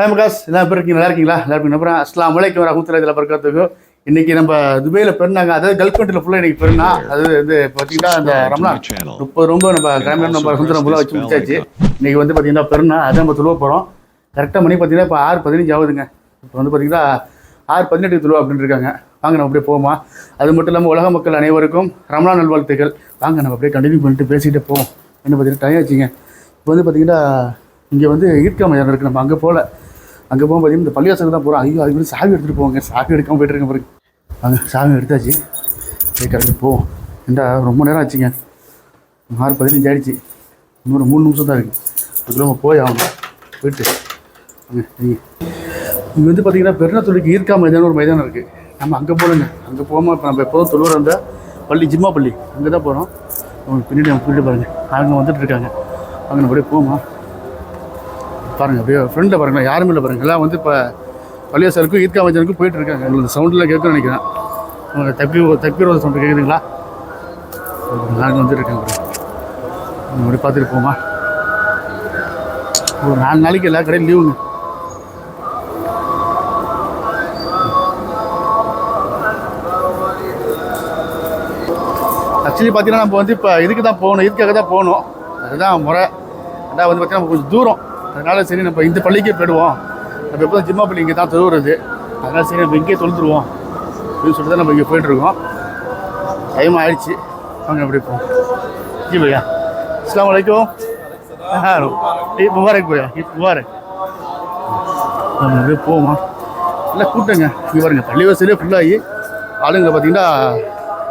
Hi மகாஸ் எல்லாம் எப்படி இருக்கீங்க? நல்லா இருக்கீங்களா? நல்லா இருக்கீங்க அப்புறம் அஸ்லாம் வலைக்கம் ரஹமத்துல்லாஹி இதில் பறக்கிறதுக்கு இன்னைக்கு நம்ம துபாயில் பெருநாங்க அதாவது கல்ஃப் கண்ட்ரியில் ஃபுல்லாக இன்னைக்கு பெருநா அது வந்து பார்த்தீங்கன்னா அந்த ரம்லான் முப்பது ரொம்ப நம்ம கிராமியம் நம்ம சுந்தரம் ஃபுல்லாக வச்சு முடிச்சாச்சு. இன்னைக்கு வந்து பார்த்தீங்கன்னா பெருநா அதை நம்ம துழுவ போகிறோம் கரெக்டாக மணி பார்த்தீங்கன்னா இப்போ ஆறு பதினஞ்சு ஆகுதுங்க. இப்போ வந்து பார்த்தீங்கன்னா ஆறு பதினெட்டு துழுவா அப்படின்னு இருக்காங்க. வாங்க நம்ம அப்படியே போவோமா? அது மட்டும் இல்லாமல் உலக மக்கள் அனைவருக்கும் ரம்லான் நல்வாழ்த்துக்கள். வாங்க நம்ம அப்படியே கண்டினியூ பண்ணிட்டு பேசிக்கிட்டே போவோம். என்ன பார்த்தீங்கன்னா டைம் ஆச்சுங்க. இப்போ வந்து பார்த்தீங்கன்னா இங்கே வந்து ஈர்க்கா மையம் இருக்குது நம்ம அங்கே போகல அங்கே போகும் பார்த்தீங்கன்னா இந்த பள்ளிவாசலுக்கு தான் போகிறோம் ஐயோ அது வந்து சாவி எடுத்துகிட்டு போவாங்க. சாவி எடுக்காமல் போயிட்டு இருக்கேன் பாருங்க அங்கே சாவி எடுத்தாச்சு. சரி கிளம்பி போவோம் ஏண்டா ரொம்ப நேரம் ஆச்சுங்க. ஆறு பதினஞ்சு ஆயிடுச்சு. இன்னொரு மூணு நிமிஷம் தான் இருக்குது அதுக்குள்ள நம்ம போய் ஆகணும். போயிட்டு இங்கே வந்து பார்த்தீங்கன்னா பெருநத்தூருக்கு ஈர்க்கா மைதானம் ஒரு மைதானம் இருக்குது நம்ம அங்கே போகலங்க அங்கே போகாமல் இப்போ நம்ம எப்போதும் தொழுவர் இருந்தால் பள்ளி ஜிம்மா பள்ளி. அங்கே தான் போகிறோம் அவங்க பின்னாடி அவங்க கூட்டிட்டு பாருங்கள் அவங்க வந்துட்டு இருக்காங்க. அவங்க அப்படியே போமா பாருங்க அப்படியே ஃப்ரெண்டில் பாருங்களா யாருமே இல்லை பாருங்கள் எல்லாம் வந்து இப்போ பள்ளியாசலுக்கும் ஈர்க்கா மைதானுக்கும் போயிட்டு இருக்காங்க. உங்களுக்கு சவுண்டில் கேட்கணும்னு நினைக்கிறேன். உங்களை தப்பி தப்பிரோத சவுண்டு கேட்குதுங்களா நாங்கள் வந்துட்டு இருக்கேன் பாருங்க. அவங்க பார்த்துட்டு போமா ஒரு நாலு நாளைக்கு எல்லா கடையும் லீவுங்க ஆக்சுவலி பார்த்தீங்கன்னா நம்ம வந்து இப்போ இதுக்கு தான் போகணும். இதுக்காக தான் போகணும். அதுதான் முறை. அதான் வந்து பார்த்தீங்கன்னா கொஞ்சம் தூரம். அதனால் சரி நம்ம இந்த பள்ளிக்கே போயிடுவோம். நம்ம எப்போ ஜிம்மா பள்ளி இங்கே தான் தொழுவுறது அதனால் சரி நம்ம இங்கேயே தொழுந்துருவோம். அப்படின்னு சொல்லிட்டு தான் நம்ம இங்கே போயிட்டுருக்கோம். டைம் ஆயிடுச்சு. வாங்க அப்படி போவோம். ஜி பையா அஸ்லாம் வலைக்கும் முபாரக் பையா முபாரக். நம்ம அப்படியே போவோமா? இல்லை கூட்டங்க. இங்கே பாருங்க வசதியிலே ஃபுல்லாகி ஆளுங்க பார்த்தீங்கன்னா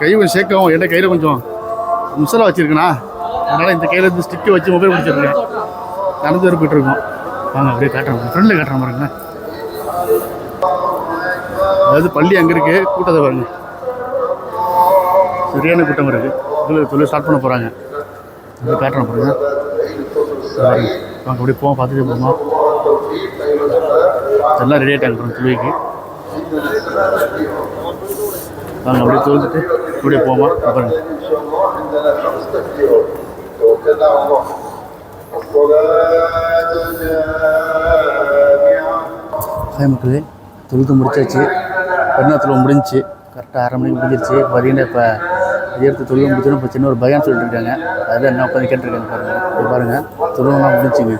கை கொஞ்சம் சேர்க்கவும் என்ன கையில் கொஞ்சம் முசலாக வச்சுருக்கண்ணா. அதனால் இந்த கையில் இருந்து ஸ்டிக்கை வச்சு மொபைல் பிடிச்சிருக்கேன். நடந்து வர போயிட்டுருக்கோம் வாங்க அப்படியே காட்டுறோம் ஃப்ரெண்டில் காட்டுறேன் பாருங்க அதாவது பள்ளி அங்கே இருக்குது கூட்டத்தை பாருங்க. சரியான கூட்டம் இருக்குது இதில் தொழில் ஸ்டார்ட் பண்ண போகிறாங்க அப்படியே காட்டுறோம் பாருங்க. பாருங்க. வாங்க அப்படியே போவோம். பார்த்துட்டு போவோம். எல்லாம் ரெடி ஆகிட்டாங்க தொழிலுக்கு வாங்க அப்படியே தொழுதுட்டு அப்படியே போமா பாருங்க. ஹாய் மக்களே தொழுது முடிச்சாச்சு. பெருநாத்தில் முடிஞ்சிச்சு. கரெக்டாக அரை மணிக்கு முடிஞ்சிருச்சு. பார்த்தீங்கன்னா இப்போ எடுத்து தொழுது முடிச்சோன்னு இப்போ சின்ன ஒரு பயம் சொல்லிட்டு இருக்காங்க. அதில் என்ன உட்காந்து கேட்டுருக்காங்க பாருங்கள் இப்போ பாருங்கள் தொழுவெல்லாம் முடிஞ்சுங்க.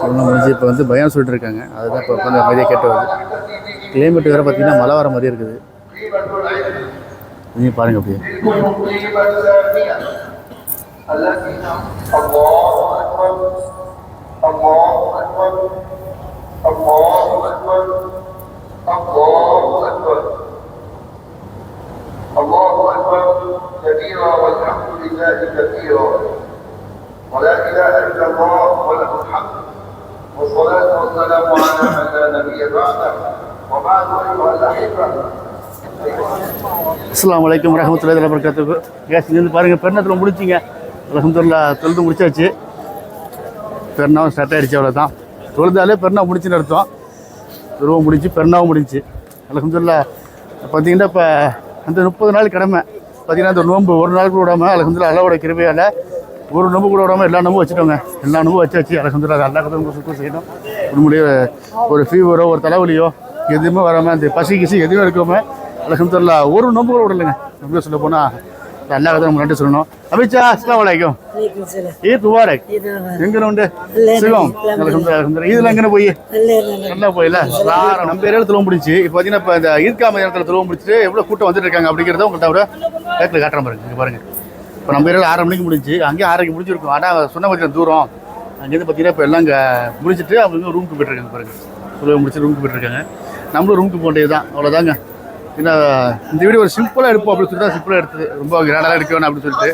தொழுவெல்லாம் முடிஞ்சு இப்போ வந்து பயம் சொல்லிட்டு இருக்காங்க. அதுதான் இப்போ உட்காந்து அமைதியாக கேட்டு வருது. கிளைமேட் வேறு பார்த்தீங்கன்னா மழை வர மாதிரி இருக்குது. நீங்கள் பாருங்கள் அப்படியே. الله أكبر الله أكبر الله أكبر الله أكبر كبيرا والحمد لله كثيرا ولا إله إلا الله وله الحمد والصلاة والسلام على من لا نبي بعده وبعد أيها الأحبة அஸ்லாம் வலைக்கம் ரஹமத்துல்லாஹி வரகாத்துக்கு கேஸ் இங்கேருந்து பாருங்கள் பெருநாத்தில் முடிச்சிங்க அலமதுல்லா தொழுது முடிச்சாச்சு. பெருநாவும் ஸ்டார்ட் ஆகிடுச்சு அவ்வளோ தான் தொழுதாலே பெருநா முடிச்சுன்னு அர்த்தம். துருவம் முடிஞ்சு பெருநாவும் முடிஞ்சு. அலமதுல்லா பார்த்தீங்கன்னா இப்போ அந்த முப்பது நாள் கிடமை. பார்த்தீங்கன்னா அந்த நோன்பு ஒரு நாள் கூட விடாமல் அலமதுல்லா அல்லாவோட கிருபையால் ஒரு நோம்பு கூட விடாமல் எல்லா நோம்பும் வச்சுட்டோங்க. எல்லா நோம்பும் வச்சாச்சு. அலமதுல்லா அல்லா கதவும் சுத்தம் செய்யணும். உண்மையிலேயே ஒரு ஃபீவரோ ஒரு தலைவலியோ எதுவுமே வராமல் அந்த பசி கிசி எதுவுமே இருக்காமல் அலமதுல்லா ஒரு நோம்பு கூட விடலைங்க. ரொம்ப சொல்ல போனால் எல்லா விதம் நன்றி சொல்லணும் அபிச்சா அஸ்லாம் வலைக்கும் ஈத் முபாரக். எங்க உண்டு? சிவம். இதுல எங்கே போய்? நல்லா போயில. சாரம் நம்ம ஏரியாவில் துளவு முடிஞ்சு இப்போ பார்த்தீங்கன்னா இப்போ இந்த ஈத்கா மைதானத்தில் துளவு முடிச்சுட்டு எவ்வளோ கூட்டம் வந்துட்டு இருக்காங்க அப்படிங்கிறத உங்கள்கிட்ட ஒரு கேட்டில் காட்டுற பாருங்க இங்கே பாருங்க. இப்போ நம்ம ஏரியாவில் ஆறு மணிக்கு முடிஞ்சு அங்கேயே ஆறரைக்கு முடிஞ்சிருக்கும். ஆனால் சொன்ன பார்த்தீங்கன்னா தூரம். அங்கேருந்து பார்த்தீங்கன்னா இப்போ எல்லாம் அங்கே முடிச்சுட்டு அவங்க ரூமுக்கு போயிட்டுருக்காங்க பாருங்க. துளவு முடிச்சு ரூமுக்கு போயிட்டுருக்காங்க நம்மளும் ரூமுக்கு போக வேண்டியது தான் அவ்வளோதாங்க என்ன இந்த வீடியோ ஒரு சிம்பிளாக எடுப்போம் அப்படின்னு சொல்லிட்டு தான் சிம்பிளாக எடுத்தது. ரொம்ப கிராண்டாக எடுக்க வேணும் அப்படின்னு சொல்லிட்டு.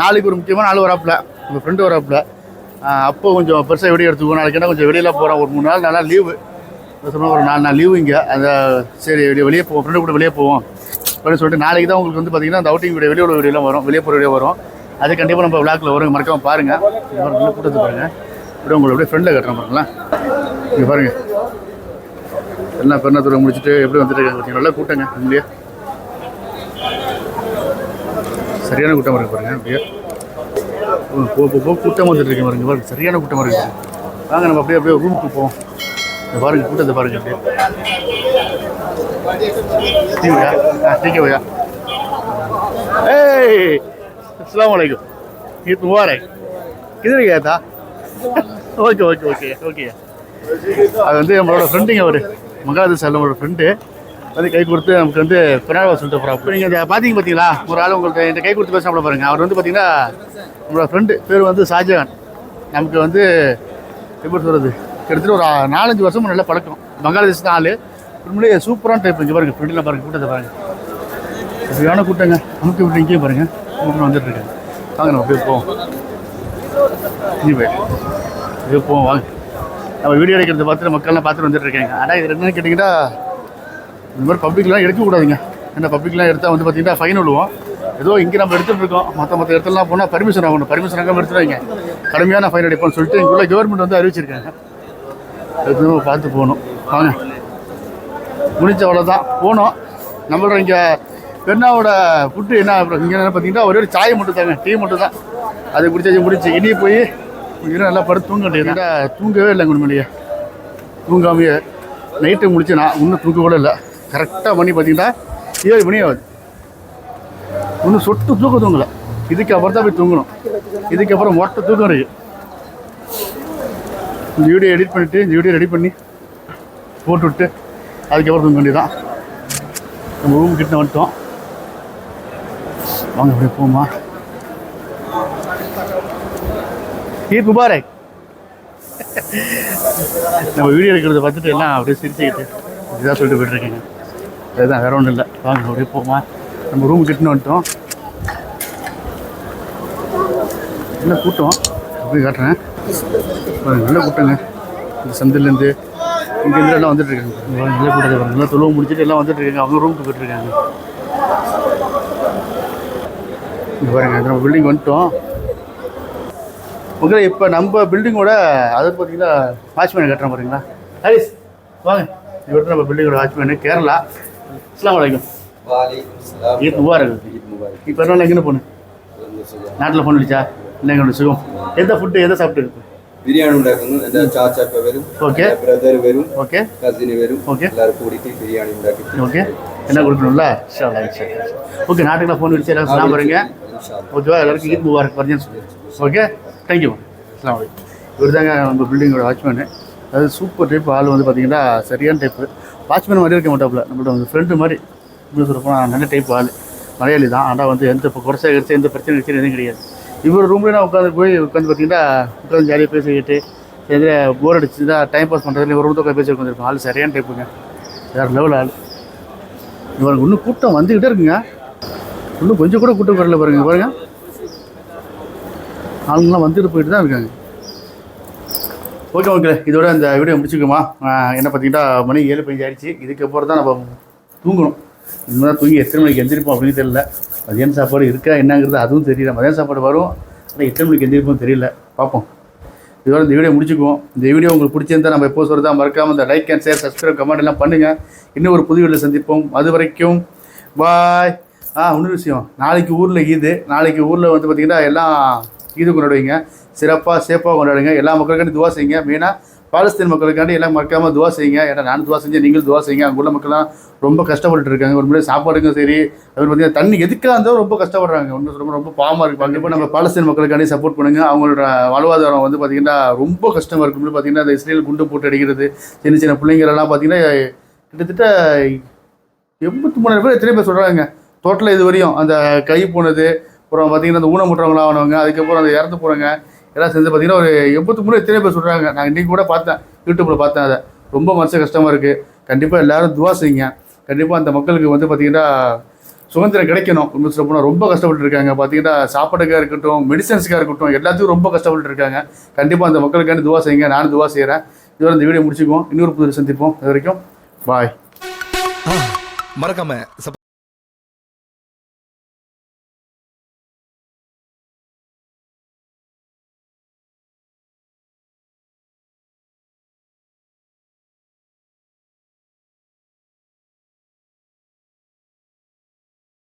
நாளைக்கு ஒரு முக்கியமான ஆள் வராப்புல. உங்கள் ஃப்ரெண்டு வராப்புல. அப்போ கொஞ்சம் பெருசாக வீடியோ எடுத்துக்குவோம். நாளைக்கு என்ன கொஞ்சம் வெளியில் போகிறோம் ஒரு மூணு நாள் நல்லா நாள் லீவு சொன்னால் ஒரு நாலு நாள் லீவு இங்கே. அந்த சரி வெளியே வெளியே போவோம். ஃப்ரெண்டு கூட வெளியே போவோம். அப்படின்னு சொல்லிட்டு நாளைக்கு தான் உங்களுக்கு வந்து பார்த்தீங்கன்னா அந்த அவுட்டிங் வீடியோ வெளியே உள்ள வீடியோலாம் வரும். வெளியே போகிற வீடியோ வரும். அது கண்டிப்பாக நம்ம விளாக்கில் வரும். மறக்காமல் பாருங்கள் நல்ல கூட்டத்தை பாருங்கள் இப்படி உங்களை அப்படியே ஃப்ரெண்டில் கட்டுறேன் பாருங்களேன். இங்கே பாருங்கள் எல்லாம் பெருநாத்தூரை முடிச்சுட்டு எப்படி வந்துட்டு இருக்காங்க நல்லா கூட்டங்க இல்லையா சரியான கூட்டம் இருக்கு பாருங்க அப்படியே. போ போ கூட்டம் வந்துட்டு இருக்கேன் பாருங்க பாருங்க சரியான கூட்டம் இருக்குது வாங்க நம்ம அப்படியே அப்படியே ரூமுக்கு போவோம். பாருங்க கூட்டத்தை பாருங்க அப்படியே. டீவையா ஆ டீக்கேவையா ஏய் அஸ்லாம் வலைக்கும் இது முபாரக். இது இருக்கா ஓகே ஓகே ஓகே ஓகே. அது வந்து நம்மளோட ஃப்ரெண்டுங்க அவர். மகாதேஷ் நம்மளோட ஃப்ரெண்டு வந்து கை கொடுத்து நமக்கு வந்து பிரணாவை சொல்லிட்டு போகிறோம் இப்போ நீங்கள் இந்த பார்த்தீங்க பார்த்தீங்களா ஒரு ஆள் உங்களுக்கு இந்த கை கொடுத்து பேசாமல பாருங்கள் அவர் வந்து பார்த்தீங்கன்னா நம்மளோட ஃப்ரெண்டு பேர் வந்து ஷாஜகான். நமக்கு வந்து எப்படி சொல்கிறது கிட்டத்தட்ட ஒரு நாலஞ்சு வருஷமும் நல்ல பழக்கம். பங்களாதேஷ் தான் ஆள். உண்மையிலேயே சூப்பரான டைப் இங்கே பாருங்கள் ஃப்ரெண்டில் பாருங்கள் கூட்டத்தை பாருங்கள் சரியான கூட்டங்க. நமக்கு இப்படி இங்கேயும் பாருங்க. கூட்டம் வந்துட்டு இருக்காங்க. வாங்க நம்ம அப்படியே போவோம். இங்கே போய் அப்படியே போவோம். வாங்க. நம்ம வீடியோ எடுக்கிறத பார்த்துட்டு மக்கள்லாம் பார்த்துட்டு வந்துட்டு இருக்காங்க. ஆனால் இது என்னன்னு கேட்டிங்கன்னா இந்த மாதிரி பப்ளிக்லாம் எடுக்கக்கூடாதுங்க ஏன்னா பப்ளிக்லாம் எடுத்தால் வந்து பார்த்திங்கன்னா ஃபைன் விழுவோம் ஏதோ இங்கே நம்ம எடுத்துகிட்டு இருக்கோம். மற்ற மற்ற இடத்துலலாம் போனால் பர்மிஷன் ஆகணும் பர்மிஷன் ஆகாமல் எடுத்துருவாங்க கடுமையான ஃபைன் அடிப்போம்னு சொல்லிட்டு இங்கே கவர்மெண்ட் வந்து அறிவிச்சிருக்காங்க. எதுவும் பார்த்து போகணும். வாங்க. முடிஞ்ச அவ்வளோதான் போனோம். நம்மளோட இங்கே பெண்ணாவோட ஃபுட்டு என்ன இங்கே என்ன பார்த்தீங்கன்னா ஒரே ஒரு சாய் மட்டும் தாங்க டீ மட்டும் தான் அது குடிச்சாச்சு முடிச்சு இனி போய் இன்னும் நல்லா படுத்து தூங்க வேண்டியது தூங்கவே இல்லைங்க உண்மையிலேயே. தூங்காமையே நைட்டு முடிச்சு நான் இன்னும் தூங்க கூட இல்லை கரெக்டாக மணி பார்த்தீங்கன்னா ஏழு மணி ஆகுது. இன்னும் சொட்டு தூக்கம் தூங்கலை. இதுக்கப்புறம் தான் போய் தூங்கணும். இதுக்கப்புறம் மொட்டை தூக்கம் இருக்கு. இந்த வீடியோ எடிட் பண்ணிவிட்டு இந்த வீடியோ ரெடி பண்ணி போட்டு விட்டு அதுக்கப்புறம் தூங்க வேண்டியதான் நம்ம ரூம் கிட்ட வந்துட்டோம். வாங்க அப்படியே போமா ஈத் முபாரக். நம்ம வீடியோ எடுக்கிறத பார்த்துட்டு எல்லாம் அப்படியே சிரிச்சுக்கிட்டு இதுதான் சொல்லிட்டு போயிட்டுருக்கீங்க. அதுதான் வேற ஒன்றும் இல்லை. வாங்க அப்படியே போமா. நம்ம ரூம் கிட்டனு வந்துட்டோம். என்ன கூட்டம்? அப்படி காட்டுறேன். நல்லா நல்ல கூட்டங்க. இந்த சந்திலேருந்து இங்கேருந்து எல்லாம் வந்துட்டு இருக்காங்க நல்லா பாருங்க, நல்ல கூட்டத்தை நல்லா தொழுவு முடிச்சுட்டு எல்லாம் வந்துட்டு இருக்காங்க அவங்க ரூமுக்கு போயிட்டு இருக்காங்க இங்க பாருங்க நம்ம பில்டிங் வந்துட்டோம். ஓகே இப்போ நம்ம பில்டிங்கோட அதை பார்த்தீங்கன்னா வாட்ச்மேன் கட்டுறோம் பார்த்தீங்களா ஹரிஸ் வாங்க. இவர் நம்ம பில்டிங்கோட வாட்ச்மேனு கேரளா. அஸ்லாம் வலைக்கம் ஈத் முபாரக். ஈத் முபாரக். இப்போ என்ன எங்கே போகணும் நாட்டில் ஃபோன் அடிச்சா? இல்லை எங்களுக்கு சுகம்? எந்த ஃபுட்டு எதை சாப்பிட்டு இருக்கு? பிரியாணி ഉണ്ടാക്കുന്നു എന്റെ ചാച്ചാക്ക വരും ഓക്കെ ബ്രദർ വരും ഓക്കെ കസിന് വരും ഓക്കെ എല്ലാവരും കൂടിയിട്ട് ബിരിയാണി ഉണ്ടാക്കി ഓക്കെ എന്നാ കൊടുക്കണമല്ല ഓക്കെ നാട്ടിലെ ഫോൺ വിളിച്ച് എല്ലാവരും പറയാൻ ഓക്കെ എല്ലാവർക്കും ഈദ് മുബാറക് പറഞ്ഞു ഓക്കെ தேங்க்யூ அஸ்லாம் வலைக்கம் இவர் தாங்க நம்ம பில்டிங்கோட வாட்ச்மேனு அது சூப்பர் டைப் ஆள் வந்து பார்த்தீங்கன்னா சரியான டைப்பு வாட்ச்மேன் மாதிரி இருக்க மாட்டாப்புல. நம்மள்ட்ட வந்து ஃப்ரெண்டு மாதிரி. இப்படி சொல்லப்போனால் நல்ல டைப் ஆள். மலையாளி தான். ஆனால் வந்து எந்த இப்போ குறைச்ச கிடைச்ச எந்த பிரச்சனை கிடைச்சது எதுவும் கிடையாது. இவர் ரூம்லேயே நான் உட்காந்து போய் உட்காந்து பார்த்தீங்கன்னா உட்காந்து ஜாலியாக பேசிக்கிட்டு எதில் போர் அடிச்சு தான் டைம் பாஸ் பண்ணுறதுல ஒரு உட்காந்து பேசி உட்காந்துருப்போம் ஆள் சரியான டைப்புங்க வேறு லெவல் ஆள். இவருக்கு இன்னும் கூட்டம் வந்துக்கிட்டே இருக்குங்க. இன்னும் கொஞ்சம் கூட கூட்டம் வரல பாருங்க. பாருங்கள் ஆளுங்கெல்லாம் வந்துட்டு போயிட்டு தான் இருக்காங்க. ஓகே ஓகே இதோட இந்த வீடியோ முடிச்சுக்கோமா. என்ன பார்த்தீங்கன்னா மணி ஏழு பஞ்சு ஆயிடுச்சு. இதுக்கப்புறம் தான் நம்ம தூங்கணும். இன்னும் தூங்கி எத்தனை மணிக்கு எந்திரிப்போம் அப்படின்னு தெரியல. மதியான சாப்பாடு இருக்கா என்னங்கிறது அதுவும் தெரியல. மதியான சாப்பாடு வரும். ஆனால் எத்தனை மணிக்கு எந்திரிப்போம் தெரியல. பார்ப்போம். இதோட இந்த வீடியோ முடிச்சுக்குவோம். இந்த வீடியோ உங்களுக்கு பிடிச்சிருந்தா நம்ம எப்போ சொல்கிறதா மறக்காமல் இந்த like and share subscribe comment எல்லாம் பண்ணுங்கள் இன்னும் ஒரு புது வீடியோ சந்திப்போம். அது வரைக்கும் பாய் ஆ இன்னொரு விஷயம். நாளைக்கு ஊரில் ஈது. நாளைக்கு ஊரில் வந்து பார்த்திங்கன்னா எல்லாம் ஈது கொண்டாடுவீங்க. சிறப்பாக சேஃபாக கொண்டாடுங்க. எல்லா மக்களுக்காண்டி துவா செய்யுங்க. மெயினாக பாலஸ்தீன் மக்களுக்காண்டி எல்லாம் மறக்காமல் துவா செய்யுங்க. ஏன்னா நான் துவா செஞ்சேன் நீங்களும் துவா செய்யுங்க. அங்கே உள்ள மக்கள்லாம் ரொம்ப கஷ்டப்பட்டு இருக்காங்க. ஒரு முறை சாப்பாடுக்கும் சரி அது பார்த்தீங்கன்னா தண்ணி எதுக்காக இருந்தாலும் ரொம்ப கஷ்டப்படுறாங்க. ஒன்றும் ரொம்ப ரொம்ப பாவமாக இருக்கு. கண்டிப்பாக நம்ம பாலஸ்தீன் மக்களுக்காண்டி சப்போர்ட் பண்ணுங்க. அவங்களோட வாழ்வாதாரம் வந்து பார்த்திங்கன்னா ரொம்ப கஷ்டமாக இருக்கும் பார்த்தீங்கன்னா இந்த இஸ்ரேல் குண்டு போட்டு அடிக்கிறது சின்ன சின்ன பிள்ளைங்களெல்லாம் பார்த்தீங்கன்னா கிட்டத்தட்ட எண்பத்தி மூணாயிரம் பேர் எத்தனை பேர் சொல்கிறாங்க டோட்டலாக இது வரையும் அந்த கை போனது அப்புறம் பார்த்தீங்கன்னா அந்த ஊனமுற்றவங்களா ஆனவங்க அதுக்கப்புறம் அந்த இறந்து போகிறவங்க எல்லாம் சேர்ந்து பார்த்தீங்கன்னா ஒரு எண்பத்துக்கு மூணு எத்தனை பேர் சொல்கிறாங்க நான் இன்றைக்கி கூட பார்த்தேன் யூடியூப்பில் பார்த்தேன் அதை. ரொம்ப மனசு கஷ்டமாக இருக்குது கண்டிப்பாக எல்லாரும் துவா செய்யுங்க. கண்டிப்பாக அந்த மக்களுக்கு வந்து பார்த்தீங்கன்னா சுதந்திரம் கிடைக்கணும். உண்மை சொல்ல போனால் ரொம்ப கஷ்டப்பட்டு இருக்காங்க. பார்த்தீங்கன்னா சாப்பாடுக்காக இருக்கட்டும் மெடிசன்ஸுக்காக இருக்கட்டும் எல்லாத்துக்கும் ரொம்ப கஷ்டப்பட்டு இருக்காங்க. கண்டிப்பாக அந்த மக்களுக்காண்டி துவா செய்யுங்க. நானும் துவா செய்கிறேன் இதோட இந்த வீடியோ முடிச்சுக்குவோம். இன்னொரு புதிர் சந்திப்போம். இது வரைக்கும் பாய் மறக்காம